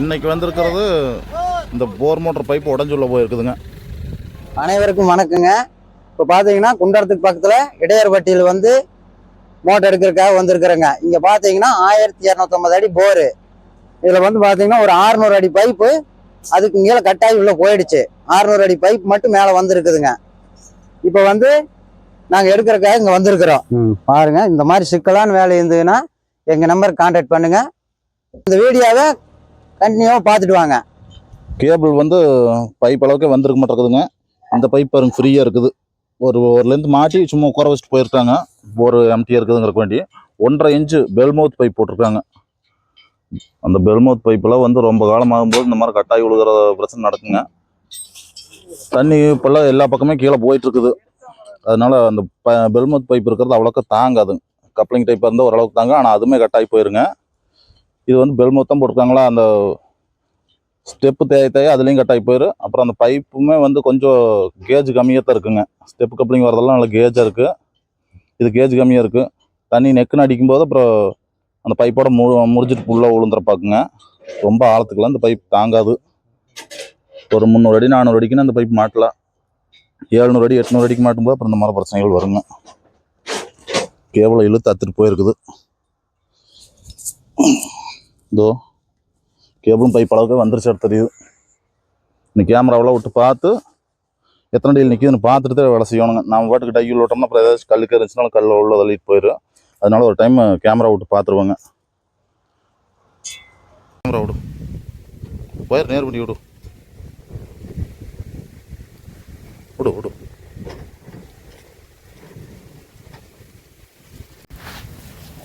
இன்னைக்கு வந்திருக்கிறது இந்த போர் மோட்டர் பைப் உடஞ்சுள்ள போயிருக்குதுங்க. அனைவருக்கும் வணக்கங்க. இப்போ பார்த்தீங்கன்னா குண்டரத்துக்கு பக்கத்தில் இடையர்பட்டியில் வந்து மோட்டர் எடுக்கிறதுக்காக வந்திருக்கிறேங்க. இங்கே பார்த்தீங்கன்னா ஆயிரத்தி இரநூத்தொம்பது அடி போரு. இதில் வந்து பார்த்தீங்கன்னா ஒரு 600 அடி பைப்பு அதுக்கு கீழே கட்டாயி உள்ள போயிடுச்சு. 600 அடி பைப் மட்டும் மேலே வந்திருக்குதுங்க. இப்போ வந்து நாங்கள் எடுக்கிறதுக்காக இங்கே வந்திருக்கிறோம். பாருங்க இந்த மாதிரி சிக்கலான வேலை இருந்ததுன்னா எங்கள் நம்பருக்கு கான்டாக்ட் பண்ணுங்க. இந்த வீடியோவை கண்டினியூவாக பார்த்துட்டு வாங்க. கேபிள் வந்து பைப் அளவுக்கு வந்திருக்க மாட்டேங்குதுங்க. இந்த பைப் பாருங்க ஃப்ரீயாக இருக்குது. ஒரு ஒரு லென்த் மாட்டி சும்மா உட்கார வச்சுட்டு போயிருக்காங்க. ஒரு எம்டியாக இருக்குதுங்கிறக்கு வேண்டி ஒன்றரை இன்ச்சு பெல்மவுத் பைப் போட்டிருக்காங்க. அந்த பெல்மவுத் பைப்பெல்லாம் வந்து ரொம்ப காலம் ஆகும்போது இந்த மாதிரி கட்டாயி விழுகிற பிரச்சனை நடக்குங்க. தண்ணி இப்போல்லாம் எல்லா பக்கமே கீழே போயிட்டு இருக்குது அந்த ப பெல்மவுத் பைப் இருக்கிறது அவ்வளோக்கா தாங்காது கப்ளிங் டைப்பாக இருந்தால் ஓரளவுக்கு தாங்க ஆனால் அதுவுமே கட்டாயி போயிருங்க. இது வந்து பெல் மொத்தம் போட்டிருக்காங்களா? அந்த ஸ்டெப்பு தேய தேய அதுலேயும் கட்டாகி போயிடும் அப்புறம் அந்த பைப்புமே வந்து கொஞ்சம் கேஜ் கம்மியாக தான் இருக்குங்க. ஸ்டெப்பு கப்ளிங் வரதெல்லாம் நல்ல கேஜாக இருக்குது இது கேஜ் கம்மியாக இருக்குது தண்ணி நெக்குன்னு அடிக்கும்போது அப்புறம் அந்த பைப்போட மு முறிஞ்சிட்டு உள்ளே உளுந்துற பார்க்குங்க. ரொம்ப ஆழத்துக்குலாம் இந்த பைப் தாங்காது. ஒரு முந்நூறு அடி நானூறு அடிக்குன்னு அந்த பைப் மாட்டலாம் ஏழ்நூறு அடி எட்நூறு அடிக்கு மாட்டும்போது அப்புறம் இந்த மாதிரி பிரச்சனைகள் வருங்க. கேவலம் இழுத்து அத்துட்டு போயிருக்குது. இதோ கேபிளும் பைப் அளவுக்கு வந்துருச்சு தெரியுது இந்த கேமராவெல்லாம் விட்டு பார்த்து எத்தனை டீல் நிற்கிதுன்னு பார்த்துட்டு தான் வேலை செய்யணுங்க. நம்ம பாட்டுக்கு டையில் விட்டோம்னா அப்புறம் ஏதாச்சும் கல்லுக்கு இருந்துச்சுனாலும் கல்ல உள்ள தள்ளிட்டு போயிடும் அதனால ஒரு டைம் கேமரா விட்டு பார்த்துருவாங்க. கேமரா விடு. ஒயர் நேர் பண்ணி விடு. விடு விடு.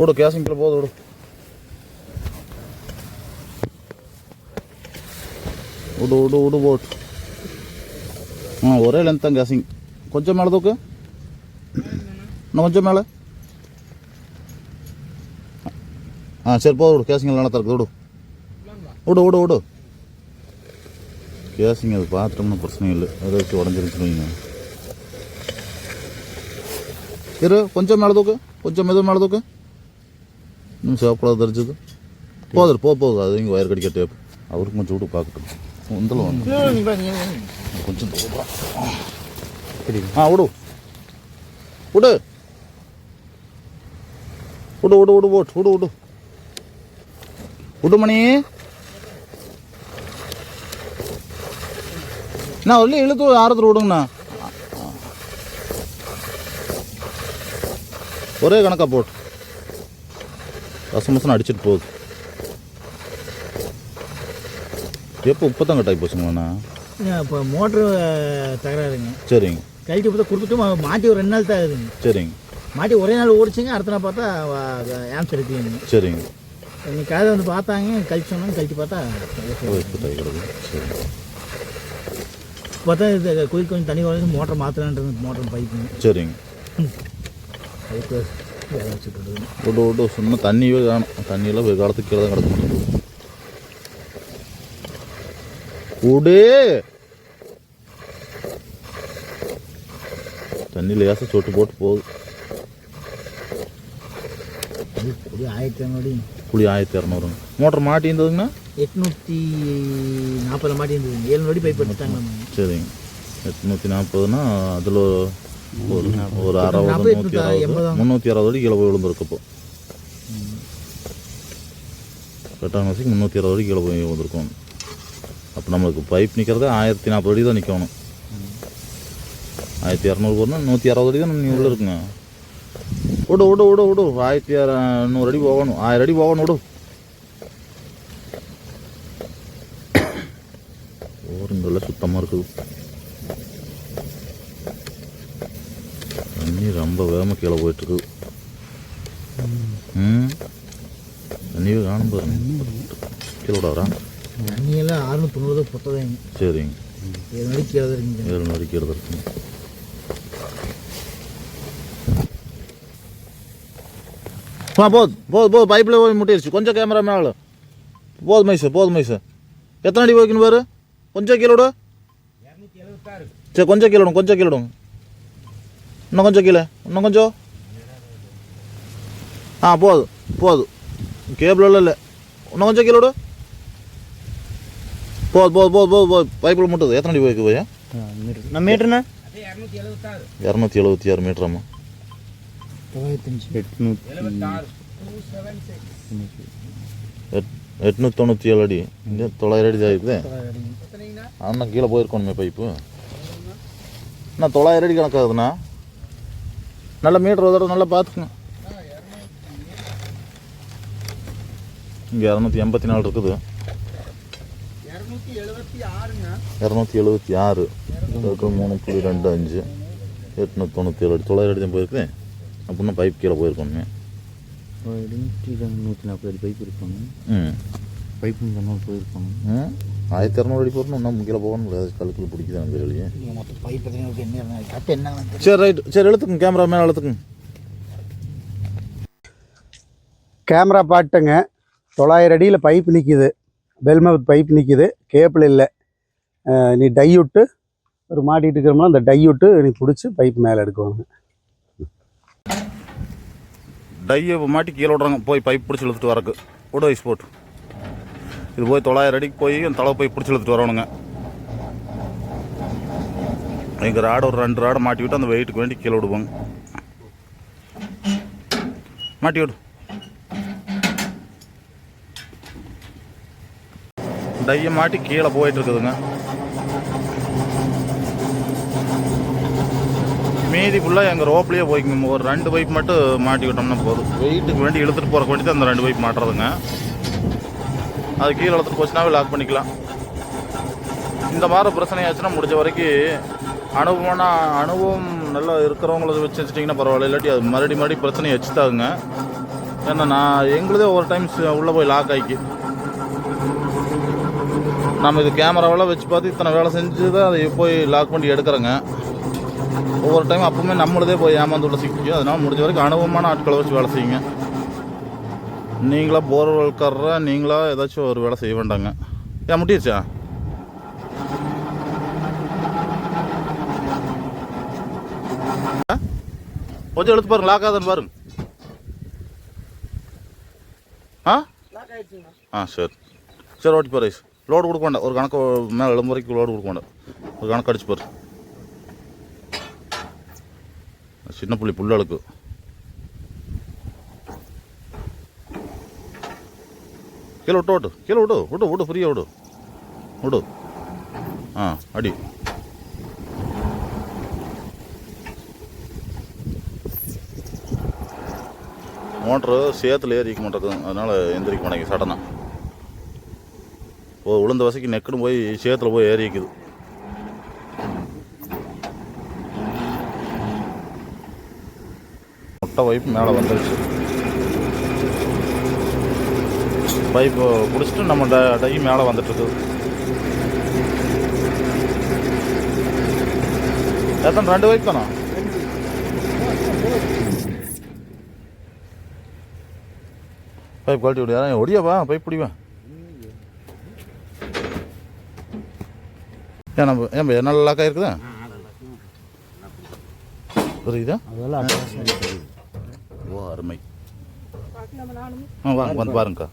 விடு கேசிங்கில் போது விடு. விடு விடு விடு போட்டு ஆ ஒரே லென்த் தான் கேசிங் கொஞ்சம் மேலே தூக்கு. இன்னும் கொஞ்சம் மேலே. ஆ சரி போது விடு கேசிங் நல்லா திறக்குது விடு விடு விடு விடு கேசிங் அது பார்த்துட்டோம்னா பிரச்சனை இல்லை. அதை வச்சு உடஞ்சிருச்சுன்னு இரு கொஞ்சம் மேலே தூக்கு. கொஞ்சம் மெதுவும் மேலே தூக்கு. இன்னும் சேப்படாது தெரிஞ்சது. போதும் போ போகுது அது இங்கே வயர் கடிக்க டேப் அவருக்கும் கொஞ்சம் விட்டு பார்க்கட்டும். ఉందలో வந்து கொஞ்சம் ఉడు ஆ விடு விடு விடு விடு விடு போட் விடு விடு விடு மணி நான் ஒல்லி இழுத்து ஆரத்தில் விடுங்கண்ணா ஒரே கணக்கா போட்டு ரசம் ரசம் அடிச்சிட்டு போகுது. எப்போ இப்போ தான் கட்டாகி போச்சுங்கண்ணா இப்போ மோட்ரு தகராறுங்க. சரிங்க. கழட்டி பார்த்தா கொடுத்துட்டு மாட்டி ஒரு ரெண்டு நாள் தான் ஆகுதுங்க. சரிங்க. மாட்டி ஒரே நாள் ஓடிச்சுங்க அடுத்த நாள் பார்த்தா ஆன்சர் இருக்குங்க சரிங்க. இன்னைக்கு காலையில் வந்து பார்த்தாங்க கழிச்சு சொன்னாங்க கழிச்சு பார்த்தா சரி பார்த்தா இது குயில் கொஞ்சம் தண்ணி குறைஞ்சி மோட்டர் மாற்றலான்றது மோட்டர் பைப்புங்க சரிங்க. பைப்பு வேலை வச்சுட்டு. விடு விடு சும்மா தண்ணியே காணும் தண்ணியெல்லாம் காலத்துக்கு கீழே தான் கிடக்க மாட்டேங்குது விடு தண்ணி லேசாக சொட்டு போட்டு போகுது. ஒரு ஆயிரத்தி இரநூறு குழி ஆயிரத்தி இரநூறுங்க. மோட்டர் மாட்டி இருந்ததுங்கண்ணா எட்நூற்றி நாற்பது மாட்டி இருந்ததுங்க. ஏழு நொடி பைப் எடுத்துட்டாங்க. சரிங்க. எட்நூற்றி நாற்பதுனா அதில் ஒரு ஒரு அறுபது நாற்பது, நூற்றி அறுபது. முந்நூற்றி அறுபது அடி கீழே போய் விழுந்திருக்கு இப்போ. கரெக்டான வசதிக்கு முந்நூற்றி அறுபது அடி கீழே போய் விழுந்திருக்கும். அப்போ நம்மளுக்கு பைப் நிற்கிறது ஆயிரத்தி நாற்பது அடி தான் நிற்கணும் ஆயிரத்தி இரநூறு போனால் நூற்றி அறுபது அடி தான் நீ உள்ள இருக்குங்க விடு விடு விடு விடு ஆயிரத்தி நூறு அடி போகணும் ஆயிரம் அடி போகணும் விடு ஓரங்கள்ல சுத்தமாக இருக்குது தண்ணி ரொம்ப வேகமாக கீழே போயிட்டு இருக்குது ம் தண்ணியே காணும் பாருங்க கீழே விட வரான் தண்ணியெல்லாம் அறுநூத்தி தொண்ணூறு பொத்ததாங்க. சரிங்க. ஏழு கீழே இருக்குங்க. ஏழு நாளைக்கு கீழே இருக்குங்க. ஆ போதும் போதும் போதும் பைப்பில் போய் முட்டிருச்சு. கொஞ்சம் கேமரா மேலே. போதும் மைசு போதும் மைசு எத்தனை அடி வைக்கணும் பாரு? கொஞ்சம் கீழே விடு. சரி கொஞ்சம் கீழே கொஞ்சம் கீழே இன்னும் கொஞ்சம் கீழே. இன்னும் கொஞ்சம். ஆ போதும் போதும் கேபிள் இல்லை. இன்னும் கொஞ்சம் கீழே விடு. போது போது போது போது போது பைப்பில் முட்டுது. எத்தனை அடி போய்க்கு போய் நம்ம மீட்டர்ண்ணா? இரநூத்தி எழுபத்தி ஆறு மீட்டராம்மா. தொள்ளாயிரத்தஞ்சு எட் எட்நூற்றி தொண்ணூற்றி ஏழு அடி. இங்கே தொள்ளாயிரம் அடி இருக்குது அண்ணா கீழே போயிருக்கணுமே பைப்பு. அண்ணா தொள்ளாயிரம் அடி கணக்காகுதுண்ணா. நல்ல மீட்டர் ஒரு தடவை நல்லா பார்த்துக்குங்க. இங்கே இரநூத்தி எண்பத்தி நாலு இருக்குது. இரநூத்தி எழுபத்தி ஆறு. இருக்கு மூணு புள்ளி ரெண்டு அஞ்சு. எட்நூற்றி தொண்ணூற்றி ஏழு. அடி தொள்ளாயிரம் அடி தான் போயிருக்குது அப்படின்னா பைப் கீழே போயிருக்கணுமே நூற்றி நாற்பது அடி பைப் இருப்பாங்க ம். பைப்பும் சொன்னால் போயிருப்பாங்க ம் ஆயிரத்தி இரநூறு அடி போடணும். இன்னும் கீழே போகணும். முடியாது கழுக்கில் பிடிக்குது அந்த வெளியே? பைப் சரி ரைட் சரி எழுத்துக்குங்க கேமரா மேலே எழுத்துக்குங்க கேமரா பாட்டுங்க. தொள்ளாயிரம் அடியில் பைப் நிற்கிது பெல்மவுத் பைப் நிற்கிது கேபிள் இல்லை. நீ டை விட்டு ஒரு மாட்டிகிட்டு இருக்கிறோம்னா அந்த டை விட்டு நீ பிடிச்சி பைப் மேலே எடுக்கணும். டையை மாட்டி கீழே விடுறாங்க. போய் பைப் பிடிச்சி இழுத்துட்டு வரக்கு. விட ஐஸ் போட்டு. இது போய் தொள்ளாயிரம் அடிக்கு போய் அந்த தலை போய் பிடிச்சி இழுத்துட்டு வரணுங்க. எங்கள் ராடு ஒரு ரெண்டு ராடை மாட்டி விட்டு அந்த வெயிட்டுக்கு வேண்டி கீழே விடுவோங்க. மாட்டி விடு. டைய மாட்டி கீழே போயிட்டு இருக்குதுங்க. மீதி ஃபுல்லாக எங்கள் ரோப்லேயே போய்க்குங்க. ஒரு ரெண்டு பைப் மட்டும் மாட்டி விட்டோம்னா போதும். வெயிட்டுக்கு வேண்டி இழுத்துட்டு போகிற வேண்டி தான் அந்த ரெண்டு பைப் மாட்டுறதுங்க. அது கீழே இழுத்துட்டு போச்சுனாவே லாக் பண்ணிக்கலாம். இந்த மாதிரி பிரச்சனையாச்சுன்னா முடிஞ்ச வரைக்கும் அனுபவம்னா அனுபவம் நல்லா இருக்கிறவங்கள வச்சு வச்சுட்டிங்கன்னா பரவாயில்ல. இல்லாட்டி அது மறுபடி மறுபடி பிரச்சனையை வச்சுதாங்க ஏன்னா நான் எங்களுதே ஒரு டைம்ஸ் உள்ளே போய் லாக் ஆகிக்கு நம்ம இது கேமராவெல்லாம் வச்சு பார்த்து இத்தனை வேலை செஞ்சு தான் அதை போய் லாக் பண்ணி எடுக்கிறேங்க. ஒவ்வொரு டைம் அப்பவுமே நம்மளதே போய் ஏமாந்து உள்ள சிக்கிக்கும். அதனால முடிஞ்ச வரைக்கும் அனுபவமான ஆட்களை வச்சு வேலை செய்யுங்க. நீங்களா போர் வளர்க்கற நீங்களா ஏதாச்சும் ஒரு வேலை செய்ய வேண்டாங்க. ஏன் முட்டிடுச்சா? கொஞ்சம் எடுத்து பாருங்க லாக் ஆகுதுன்னு பாருங்க. ஆ? ஆ சரி. சரி ஓட்டி பாரு லோடு கொடுக்க வேண்டாம். ஒரு கணக்கு மேலே எழும்பு வரைக்கும் லோடு கொடுக்க வேண்டாம். ஒரு கணக்கு அடிச்சு பாரு. சின்ன புள்ளி புல்லளுக்கு கீழே விட்டு விட்டு. கீழே விடு விடு விடு ஃப்ரீயாக விடு. விடு. ஆ அடி. மோட்ரு சேத்துல ஏறிக்க மாட்டேங்குது. அதனால எந்திரிக்க மாட்டேங்குது. சடனாக உளுந்த வசைக்கு நெக்குன்னு போய் சேத்துல போய் ஏறிக்குது முட்டை பைப் மேலே வந்துருச்சு. பைப்பு பிடிச்சிட்டு நம்ம ட டை மேலே வந்துட்டு இருக்குது எத்தனை ரெண்டு பைப் தானா? பைப் கழட்டி விடு யாரும் ஒடியாவா பைப் பிடிவா ஏன் நம்ம ஏன் என்ன லாக்காக இருக்குதா புரியுதா? ஓ அருமை. ஆ வாங்க வந்து பாருங்கக்கா.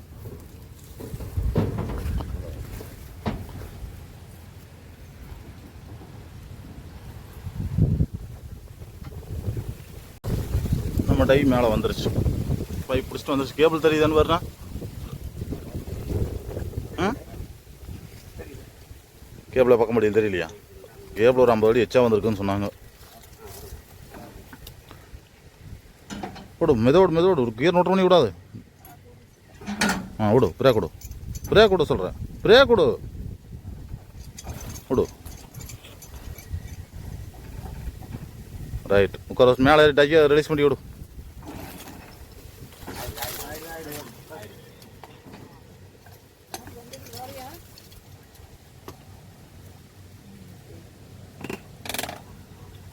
நம்ம டை மேலே வந்துருச்சு. பைப் பிடிச்சிட்டு வந்துருச்சு. கேபிள் தெரியுதான்னு வரணும் கேபிளை பார்க்க முடியும் தெரியலையா? கேபிள் ஒரு ஐம்பது அடி எச்சா வந்திருக்குன்னு சொன்னாங்க. விடு மெதோடு மெதோடு ஒரு கியர் நோட் பண்ணி விடாது. ஆ விடு பிரேக் கொடு. பிரேக் கொடு சொல்கிறேன் பிரேக் கொடு. விடு. ரைட். உட்கார மேலே டையை ரிலீஸ் பண்ணி விடு.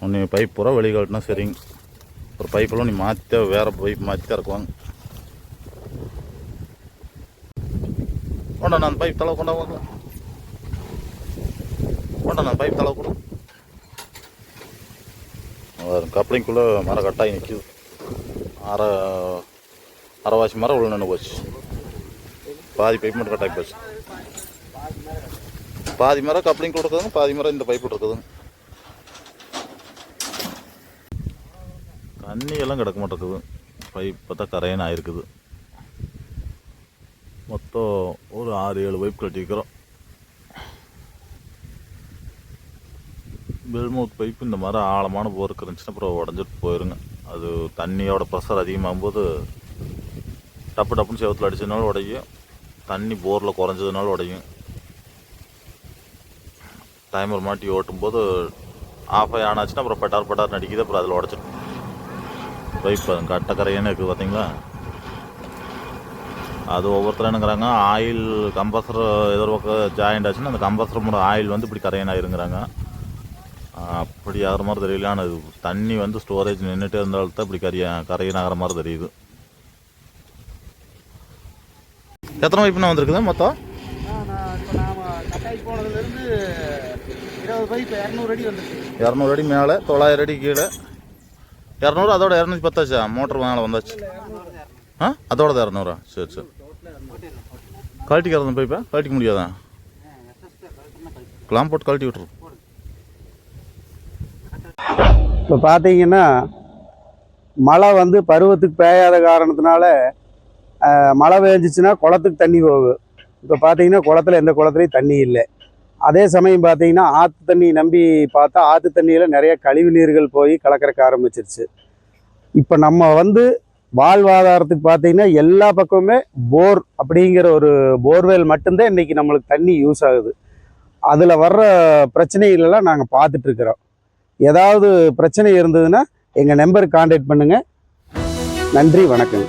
ஒன்று பைப் பூரா வெளி காட்டினா சரிங்க ஒரு பைப்பெல்லாம் நீ மாற்றி வேறு பைப் மாற்றி தான் இறக்குவாங்க. கொண்டா நான் பைப் தலை கொண்டா வாங்க. கொண்டா நான் பைப் தலை கொடு. கப்ளிங்குள்ளே மரம் கட்டாகி நிற்கிது அரை அரைவாசி மரம் உள்ள நின்று போச்சு. பாதி பைப் மட்டும் கட்டாகி போச்சு. பாதி மரம் கப்ளிங் கொடுக்குதுங்க பாதி மரம் இந்த பைப் இருக்குதுங்க தண்ணியெல்லாம் கிடக்க மாட்டேங்குது. பைப் பார்த்தா கரையன் ஆயிருக்குது. மொத்தம் ஒரு ஆறு ஏழு பைப் கட்டியிருக்கிறோம். பெல்மவுத் பைப் இந்த மாதிரி ஆழமான போருக்கு இருந்துச்சுன்னா அப்புறம் உடஞ்சிட்டு போயிருங்க. அது தண்ணியோட ப்ரெஷர் அதிகமாகும் போது டப்பு டப்புன்னு செவத்தில் அடிச்சதுனால உடையும். தண்ணி போரில் குறைஞ்சதுனால உடையும். டைமர் மாட்டி ஓட்டும் போது ஆஃப் ஆனாச்சுன்னா அப்புறம் பட்டார் பட்டார் நடிக்குது அப்புறம் அதில் உடச்சிடும் பைப் கட்டக்கரையானு இருக்குது பார்த்தீங்களா அது ஒவ்வொருத்தரும் என்னங்கிறாங்க ஆயில் கம்பர்சர் ஏதோ ஒரு பக்கம் ஜாயிண்ட் ஆச்சுன்னா அந்த கம்பர்சரோட ஆயில் வந்து இப்படி கரையன் ஆயிருங்கிறாங்க அப்படி ஆகிற மாதிரி தெரியல. ஆனால் இது தண்ணி வந்து ஸ்டோரேஜ் நின்றுட்டே இருந்தாலும் தான் இப்படி கரைய கரையன் ஆகிற மாதிரி தெரியுது. எத்தனை பைப்புனா வந்திருக்குது மொத்தம்? இருபது பைப் இரநூறு அடி வந்துருக்கு. இரநூறு அடி மேலே தொள்ளாயிரம் அடி கீழே. இரநூறு அதோட இரநூத்தி பத்தாச்சா? மோட்டர் மேலே வந்தாச்சு. ஆ? அதோட இரநூறா? சரி சரி. கழட்டிக்கிறதா போய்ப்பா கழட்டிக்க முடியாதா? கிளாம் போட்டு கழட்டி விட்டுரு. இப்போ பார்த்தீங்கன்னா மழை வந்து பருவத்துக்கு பெய்யாத காரணத்தினால மழை பெஞ்சிச்சுன்னா குளத்துக்கு தண்ணி போகும் இப்போ பார்த்தீங்கன்னா குளத்துல எந்த குளத்துலையும் தண்ணி இல்லை. அதே சமயம் பார்த்தீங்கன்னா ஆற்று தண்ணி நம்பி பார்த்தா ஆற்று தண்ணியில் நிறைய கழிவு நீர்கள் போய் கலக்கறக்க ஆரம்பிச்சிருச்சு. இப்போ நம்ம வந்து வாழ்வாதாரத்துக்கு பார்த்தீங்கன்னா எல்லா பக்கமுமே போர் அப்படிங்கிற ஒரு போர்வெல் மட்டும்தான் இன்றைக்கி நம்மளுக்கு தண்ணி யூஸ் ஆகுது. அதில் வர்ற பிரச்சனைகளெல்லாம் நாங்கள் பார்த்துட்ருக்குறோம். ஏதாவது பிரச்சனை இருந்ததுன்னா எங்கள் நம்பருக்கு காண்டாக்ட் பண்ணுங்கள் நன்றி வணக்கம்